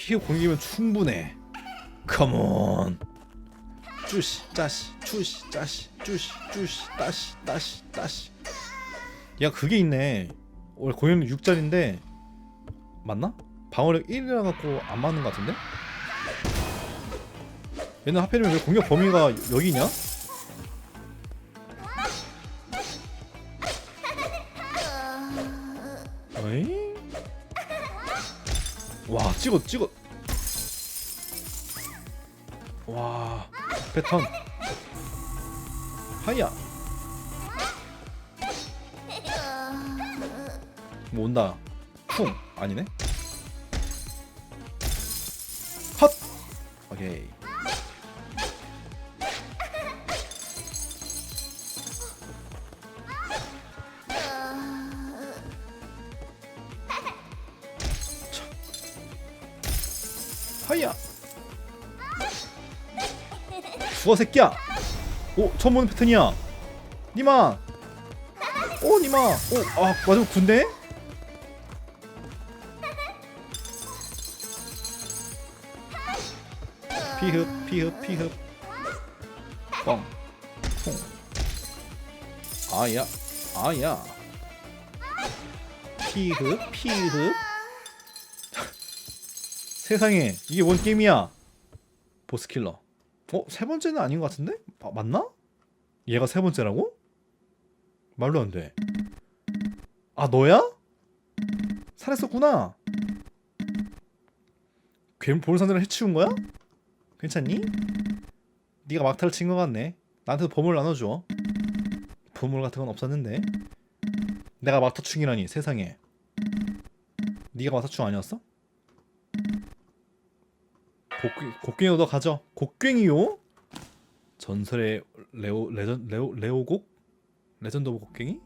피해 공격이면 충분해 컴온 쭈시 짜시 추시 짜시 쭈시 쭈시 따시 따시 따시 야 그게 있네 원래 공격력 6짜리인데 맞나? 방어력 1이라 갖고 안 맞는 것 같은데? 얘는 하필이면 왜 공격 범위가 여기냐? 어이? 와 찍어 찍어. 와 패턴. 하야. 뭐 온다. 쿵. 아니네? 헛! 오케이 하야. 죽어 새끼야. 오 처음 보는 패턴이야. 니마. 오 니마. 오아 맞아 군대? 피흡 피흡 피흡. 뻥 퐁. 아야 아야. 피흡 피흡 세상에 이게 뭔 게임이야 보스킬러 어? 세 번째는 아닌 것 같은데? 아, 맞나? 얘가 세 번째라고? 말도 안돼 아 너야? 살았었구나 괴물 보물상자를 해치운 거야? 괜찮니? 네가 막타를 친 것 같네 나한테도 보물 나눠줘 보물 같은 건 없었는데 내가 막타충이라니 세상에 네가 막타충 아니었어? 곡괭이요 너 가죠. 곡괭이요? 전설의 레오 레전 레오 레오곡? 레전드 오브 곡괭이?